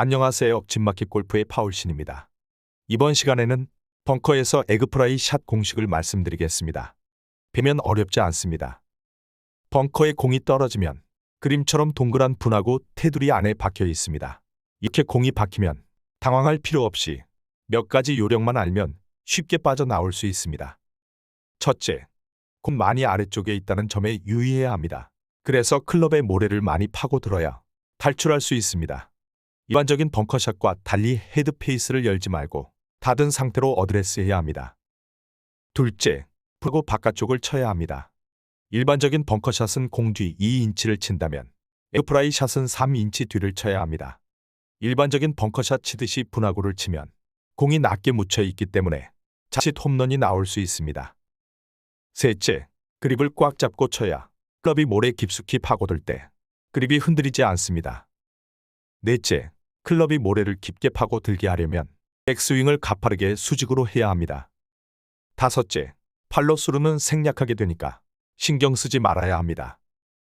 안녕하세요. 진마켓 골프의 파울신입니다. 이번 시간에는 벙커에서 에그프라이 샷 공식을 말씀드리겠습니다. 배면 어렵지 않습니다. 벙커에 공이 떨어지면 그림처럼 동그란 분하고 테두리 안에 박혀 있습니다. 이렇게 공이 박히면 당황할 필요 없이 몇 가지 요령만 알면 쉽게 빠져나올 수 있습니다. 첫째, 공 많이 아래쪽에 있다는 점에 유의해야 합니다. 그래서 클럽의 모래를 많이 파고들어야 탈출할 수 있습니다. 일반적인 벙커샷과 달리 헤드 페이스를 열지 말고 닫은 상태로 어드레스해야 합니다. 둘째, 푸고 바깥쪽을 쳐야 합니다. 일반적인 벙커샷은 공뒤 2인치를 친다면 에어프라이 샷은 3인치 뒤를 쳐야 합니다. 일반적인 벙커샷 치듯이 분화구를 치면 공이 낮게 묻혀 있기 때문에 자칫 홈런이 나올 수 있습니다. 셋째, 그립을 꽉 잡고 쳐야 클럽이 모래 깊숙이 파고들 때 그립이 흔들리지 않습니다. 넷째, 클럽이 모래를 깊게 파고 들게 하려면 백스윙을 가파르게 수직으로 해야 합니다. 다섯째, 팔로 수르는 생략하게 되니까 신경 쓰지 말아야 합니다.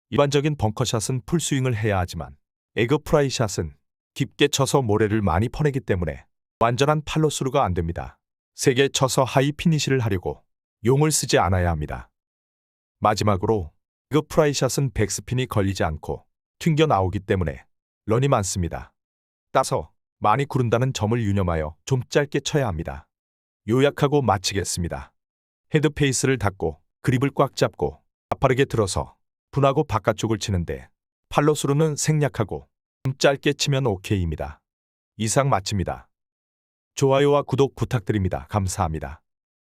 일반적인 벙커샷은 풀스윙을 해야 하지만 에그 프라이 샷은 깊게 쳐서 모래를 많이 퍼내기 때문에 완전한 팔로 수루가 안 됩니다. 세게 쳐서 하이 피니시를 하려고 용을 쓰지 않아야 합니다. 마지막으로 에그 프라이 샷은 백스핀이 걸리지 않고 튕겨 나오기 때문에 런이 많습니다. 따서 많이 구른다는 점을 유념하여 좀 짧게 쳐야 합니다. 요약하고 마치겠습니다. 헤드 페이스를 닫고 그립을 꽉 잡고 가파르게 들어서 분하고 바깥쪽을 치는데 팔로 수로는 생략하고 좀 짧게 치면 오케이입니다. 이상 마칩니다. 좋아요와 구독 부탁드립니다. 감사합니다.